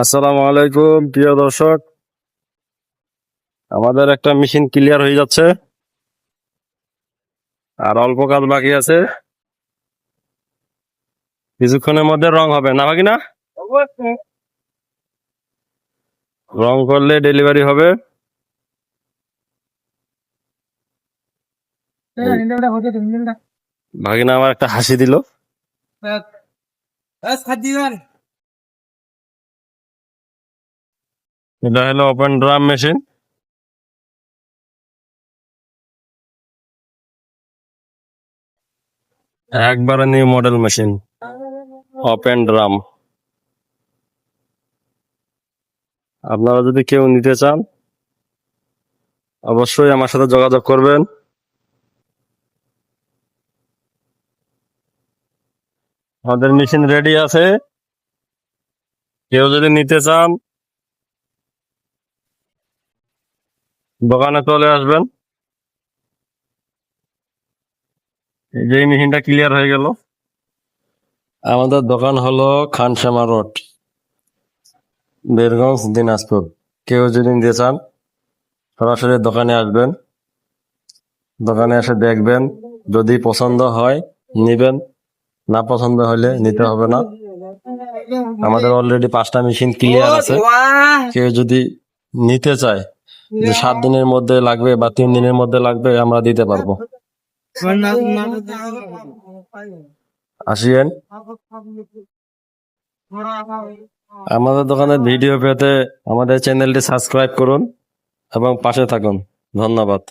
আসসালামু আলাইকুম প্রিয় দর্শক। আমাদের একটা মেশিন ক্লিয়ার হয়ে যাচ্ছে। আর অল্প কাজ বাকি আছে। কিছুক্ষণের মধ্যে রং হবে না বাকি না? রং করলে ডেলিভারি হবে। ভাগিনা আমার একটা হাসি দিল। এটা হলো ওপেন ড্রাম মেশিন একবারে new model machine open drum আপনারা যদি কেউ নিতে চান, অবশ্যই আমার সাথে যোগাযোগ করবেন। আমাদের মেশিন রেডি আছে। কেউ যদি নিতে চান দোকানে চলে আসবেন। এই যে মেশিনটা ক্লিয়ার হয়ে গেল। আমাদের দোকান হলো খানশ্যামা রোড বীরগঞ্জ দিনাজপুর। কেউ যদি নিতে চান সরাসরি দোকানে আসবেন। দোকানে এসে দেখবেন যদি পছন্দ হয় নিবেন না পছন্দ হলে নিতে হবে না। আমাদের অলরেডি পাঁচটা মেশিন ক্লিয়ার আছে। কেউ যদি নিতে চায় যে সাত দিনের মধ্যে লাগবে বা তিন দিনের মধ্যে লাগবে, আমরা দিতে পারব। আসিয়েন। আমাদের দোকানের ভিডিও পেতে আমাদের চ্যানেলটি সাবস্ক্রাইব করুন এবং পাশে থাকুন। ধন্যবাদ।